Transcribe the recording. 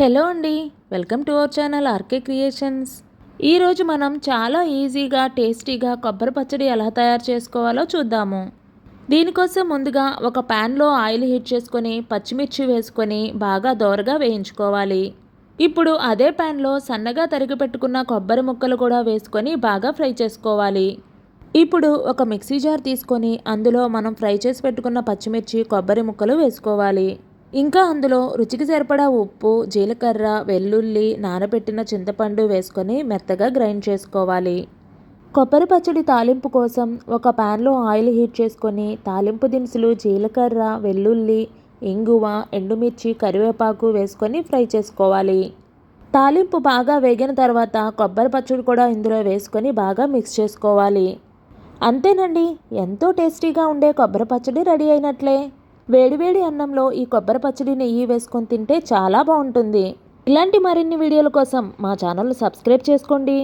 Hello అండి. Welcome to our channel RK creations. ఈరోజు మనం చాలా ఈజీగా టేస్టీగా కొబ్బరి పచ్చడి ఎలా తయారు చేసుకోవాలో చూద్దాము. దీనికోసం ముందుగా ఒక ప్యాన్లో ఆయిల్ హీట్ చేసుకొని పచ్చిమిర్చి వేసుకొని బాగా దోరగా వేయించుకోవాలి. ఇప్పుడు అదే ప్యాన్లో సన్నగా తరిగి పెట్టుకున్న కొబ్బరి ముక్కలు కూడా వేసుకొని బాగా ఫ్రై చేసుకోవాలి. ఇప్పుడు ఒక మిక్సీ జార్ తీసుకొని అందులో మనం ఫ్రై చేసి పెట్టుకున్న పచ్చిమిర్చి కొబ్బరి ముక్కలు వేసుకోవాలి. ఇంకా అందులో రుచికి సరిపడా ఉప్పు జీలకర్ర వెల్లుల్లి నానబెట్టిన చింతపండు వేసుకొని మెత్తగా గ్రైండ్ చేసుకోవాలి. కొబ్బరి పచ్చడి తాలింపు కోసం ఒక ప్యాన్లో ఆయిల్ హీట్ చేసుకొని తాలింపు దినుసులు జీలకర్ర వెల్లుల్లి ఇంగువ ఎండుమిర్చి కరివేపాకు వేసుకొని ఫ్రై చేసుకోవాలి. తాలింపు బాగా వేగిన తర్వాత కొబ్బరి పచ్చడి కూడా ఇందులో వేసుకొని బాగా మిక్స్ చేసుకోవాలి. అంతేనండి ఎంతో టేస్టీగా ఉండే కొబ్బరి పచ్చడి రెడీ అయినట్లే. వేడివేడి అన్నంలో ఈ కొబ్బరి పచ్చడి నెయ్యి వేసుకొని తింటే చాలా బాగుంటుంది. ఇలాంటి మరిన్ని వీడియోల కోసం మా ఛానల్ సబ్స్క్రైబ్ చేసుకోండి.